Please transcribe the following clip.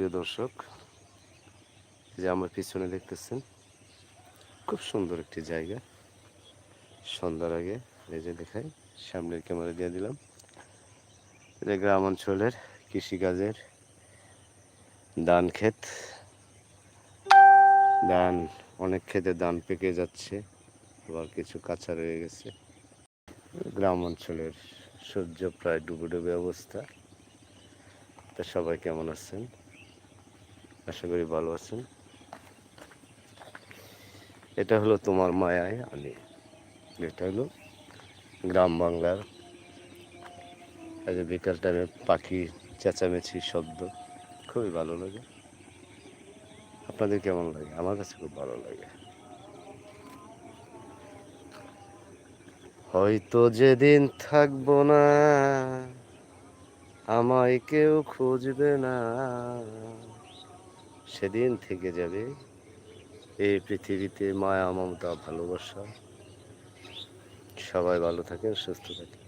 প্রিয় দর্শক যে আমার পিছনে দেখতেছেন, খুব সুন্দর একটি জায়গা। সন্ধ্যার আগে এই যে দেখাই, সামনের ক্যামেরা দিয়ে দিলাম। এটা গ্রাম অঞ্চলের কৃষিকাজের ধান ক্ষেত। ধান, অনেক ক্ষেতে ধান পেকে যাচ্ছে, আবার কিছু কাঁচা রয়ে গেছে। গ্রাম অঞ্চলের সূর্য প্রায় ডুবে ডুবে অবস্থা। তা সবাই কেমন আছেন? আশা করি ভালো আছেন। এটা হলো তোমার মায়ায় আমি এটা হলো গ্রাম বাংলার বিকাল টাইমে পাখি চেঁচামেচি শব্দ, খুবই ভালো লাগে। আপনাদের কেমন লাগে? আমার কাছে খুব ভালো লাগে। হয়তো যেদিন থাকব না, আমায় কেউ খুঁজবে না। সেদিন থেকে যাবে এই পৃথিবীতে মায়া মমতা ভালোবাসা। সবাই ভালো থাকেন সুস্থ থাকেন।